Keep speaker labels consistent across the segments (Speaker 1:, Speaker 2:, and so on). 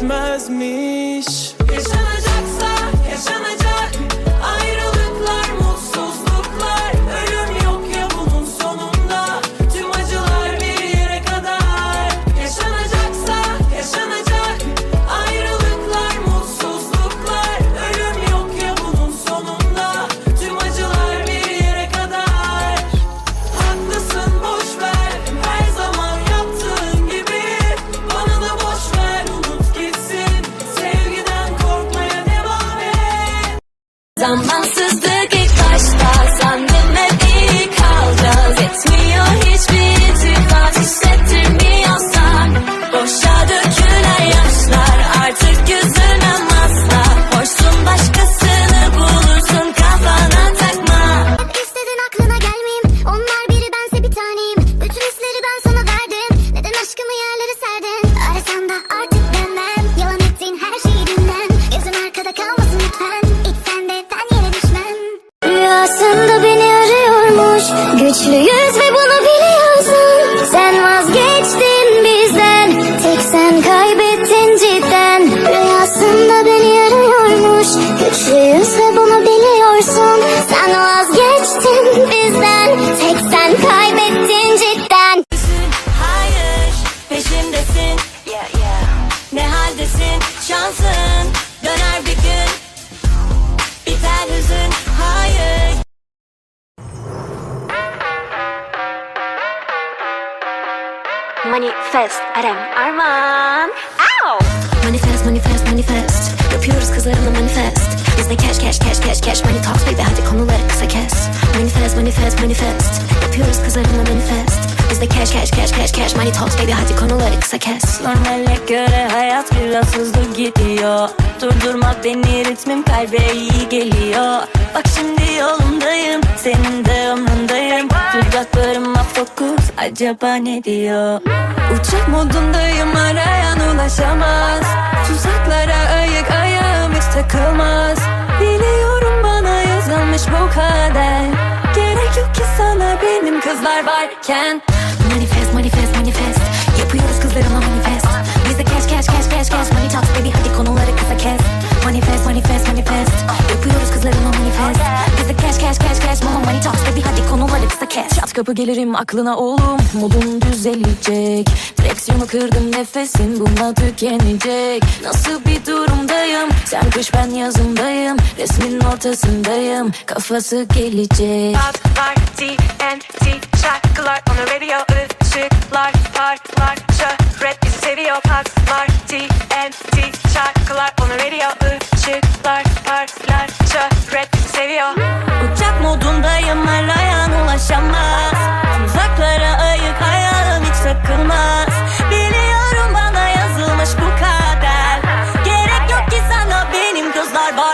Speaker 1: etmezmiş Zamansızlık Haldesin şansın Döner bir gün. Biter hüzün Hayır.
Speaker 2: Manifest Arem Arman. Manifest manifest manifest. Yapıyoruz kızlarımla manifest. Bizde cash cash cash cash cash. Money talks baby hadi konuları kısa kes. Manifest manifest manifest. Yapıyoruz kızlarımla manifest Bizde cash cash cash cash cash. Money talks baby hadi konuları kısa kes.
Speaker 1: Normale göre hayat biraz hızlı gidiyor. Durdurmak beni ritmim kalbe iyi geliyor. Bak şimdi yolundayım Senin de umrundayım. Dudaklarıma fokus Acaba ne diyor? Uçak modundayım arayan ulaşamaz. Tuzaklara ayık ayağım hiç takılmaz. Biliyorum bana yazılmış bu kader Gerek yok ki sana benim kızlar varken Çat kapı gelirim aklına oğlum. Modun düzelecek. Direksiyonu kırdım nefesim bununla tükenecek. Nasıl bir durumdayım? Sen kış ben yazındayım. Resmin ortasındayım. Kafası gelecek.
Speaker 3: Patlar TNT şarkılar on the radio ışıklar parlar şöhret bizi seviyor patlar TNT şarkılar on the radio ışıklar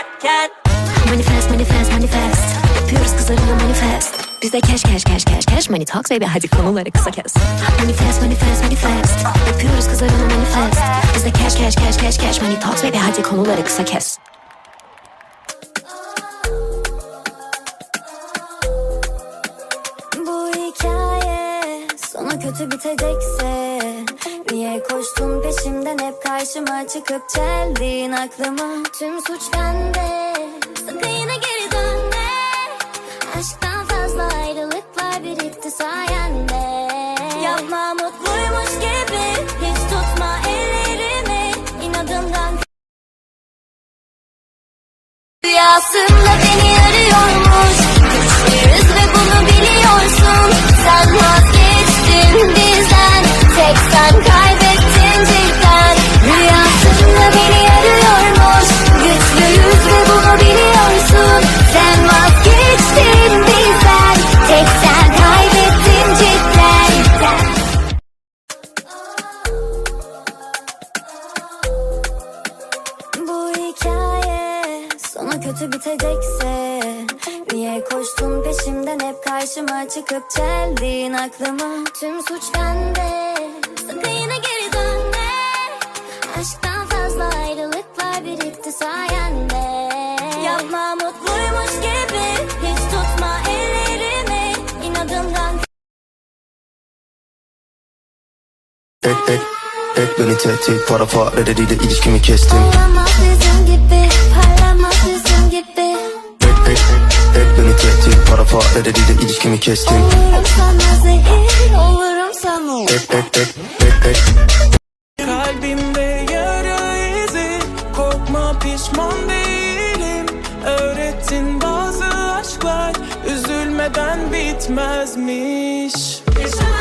Speaker 1: varken
Speaker 2: Manifest manifest manifest. Yapıyoruz kızlarımla manifest. Bizde cash cash cash cash cash. Money talks baby. Hadi konuları kısa kes. Manifest manifest manifest. Yapıyoruz kızlarımla manifest. Bizde cash cash cash cash cash. Money talks baby. Hadi konuları kısa kes.
Speaker 4: Bu hikaye sonu kötü bitecekse Niye koştun peşimden hep karşıma çıkıp geldin aklıma. Tüm suç bende sakın yine geri dönme. Aşktan fazla ayrılıklar birikti sayende. Yapma mutluymuş gibi hiç tutma ellerimi. İnadımdan Rüyasında beni arıyormuş Güçlüyüz kötü bitecekse Niye koştun peşimden hep karşıma çıkıp geldin aklıma? Tüm suç bende sakın yine geri dönme. Aşktan fazla ayrılıklar birikti sayende. Yapma mutluymuş gibi hiç tutma ellerimi. İnadımdan
Speaker 5: Ey, ey,
Speaker 6: et beni tehdit Para fareleriyle ilişkimi kestim.
Speaker 4: Olamaz bizim
Speaker 6: tehdit Para fareleriyle ilişkimi kestim.
Speaker 4: Olurum sana zehir Olurum sana
Speaker 6: Et, et, et, et, et
Speaker 5: Kalbimde yara izi Korkma pişman değilim. Öğrettin bazı aşklar Üzülmeden bitmezmiş. Yaşanacaksa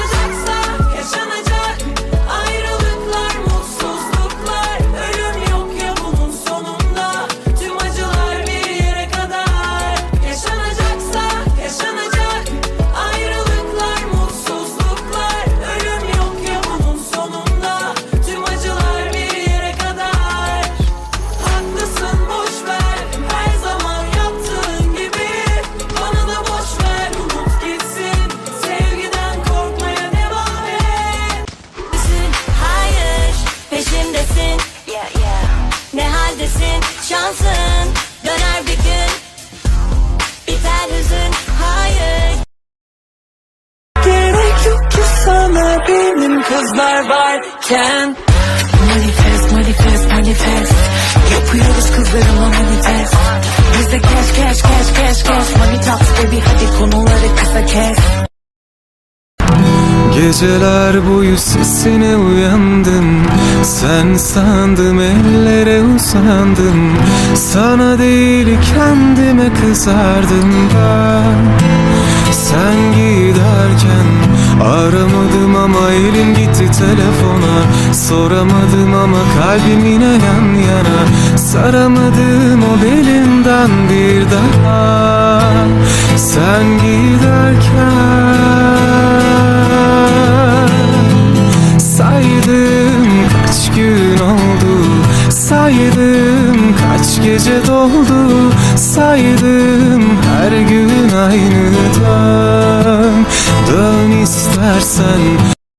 Speaker 5: kızlar varken. Manifest, manifest, manifest. Yapıyoruz kızlarımla manifest. Bizde cash, cash, cash, cash, cash. Money talks baby hadi konuları kısa kes.
Speaker 7: Geceler boyu sesine uyandım. Sen sandım ellere uzandım Sana değil kendime kızardım ben Sen giderken aramadım ama elim gitti telefona. Soramadım ama kalbim yine yan yana. Saramadım o belimden bir daha. Sen giderken Saydım kaç gün oldu. Saydım kaç gece doldu olsaydım her gün aynı dön. Dön istersen